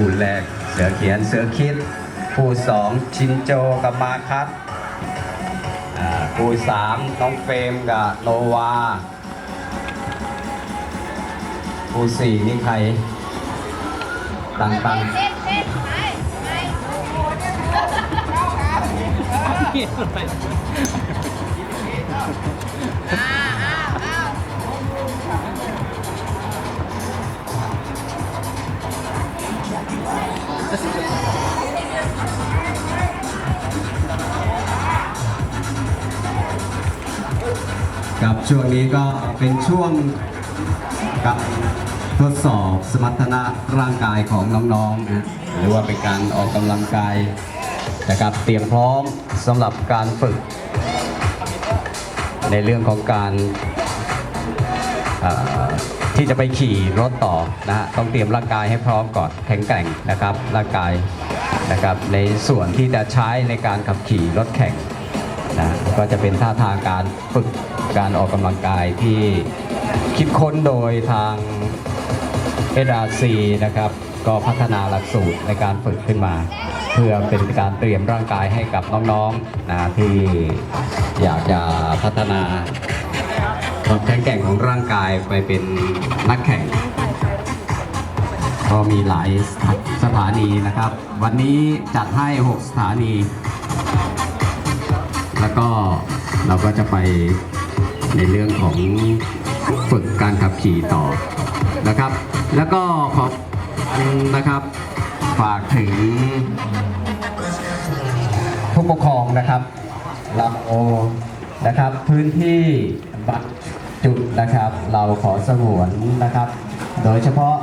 คู่แรกเสือเขียนเสือคิด คู่สองชินโจกับมาคัตคู่สามน้องเฟรมกับโนวา คู่สี่นี่ใครตังตังเล่นเล่นไป กับช่วงนี้ก็เป็นช่วงกับทดสอบสมรรถนะร่างกายของน้องๆนะหรือว่าเป็นการออกกำลังกายนะครับเตรียมพร้อมสำหรับการฝึก ในเรื่องของการที่จะไปขี่รถต่อนะฮะต้องเตรียมร่างกายให้พร้อมก่อนแข็งแกร่งนะครับร่างกายนะครับในส่วนที่จะใช้ในการขับขี่รถแข่ง นะก็จะเป็นท่าทางการฝึกการออกกำลังกายที่คิดค้นโดยทาง SRC นะครับก็พัฒนาหลักสูตรในการฝึกขึ้นมา เพื่อเป็นการเตรียมร่างกายให้กับน้องๆนะที่อยากจะพัฒนาความแข็งแกร่งของร่างกายไปเป็นนักแข่ง ก็มีหลายสถานีนะครับ วันนี้จัดให้ 6 สถานี แล้วก็เราก็จะไปในเรื่องของฝึกการขับขี่ต่อนะครับ แล้วก็ขอบคุณนะครับฝากถึงผู้ปกครองนะครับเรานะครับพื้นที่บางจุดนะครับ เราขอสงวนนะครับ โดยเฉพาะ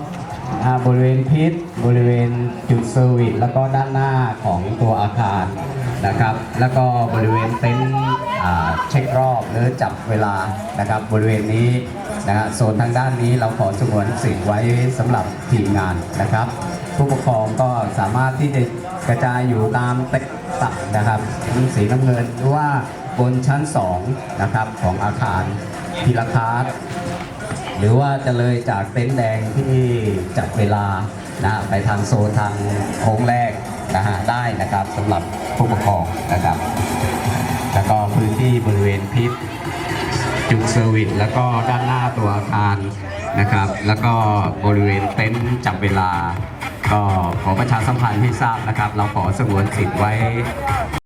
บริเวณพิษบริเวณจุดเซอร์วิสแล้วก็ด้านหน้าของตัวอาคาร นะครับ แล้วก็บริเวณเต็นท์เช็ครอบหรือจับเวลานะครับ บริเวณนี้นะฮะโซนทางด้านนี้เราขอสงวนสิ่งไว้สำหรับทีมงานนะครับ ผู้ปกครองก็สามารถที่จะกระจายอยู่ตามเต็นท์ต่างนะครับสีน้ำเงินหรือว่าบนชั้น2นะครับของอาคารพิรคาร์หรือว่าจะเลยจากเต็นท์แดงที่จับเวลานะไปทางโซนทางโค้งแรก นะฮะได้นะครับสำหรับผู้ปกครองนะครับ แล้วก็พื้นที่บริเวณพิษจุดเซอร์วิสแล้วก็ด้านหน้าตัวอาคารนะครับ แล้วก็บริเวณเต็นท์จับเวลา ก็ขอประชาสัมพันธ์ให้ทราบนะครับ เราขอสงวนสิทธิ์ไว้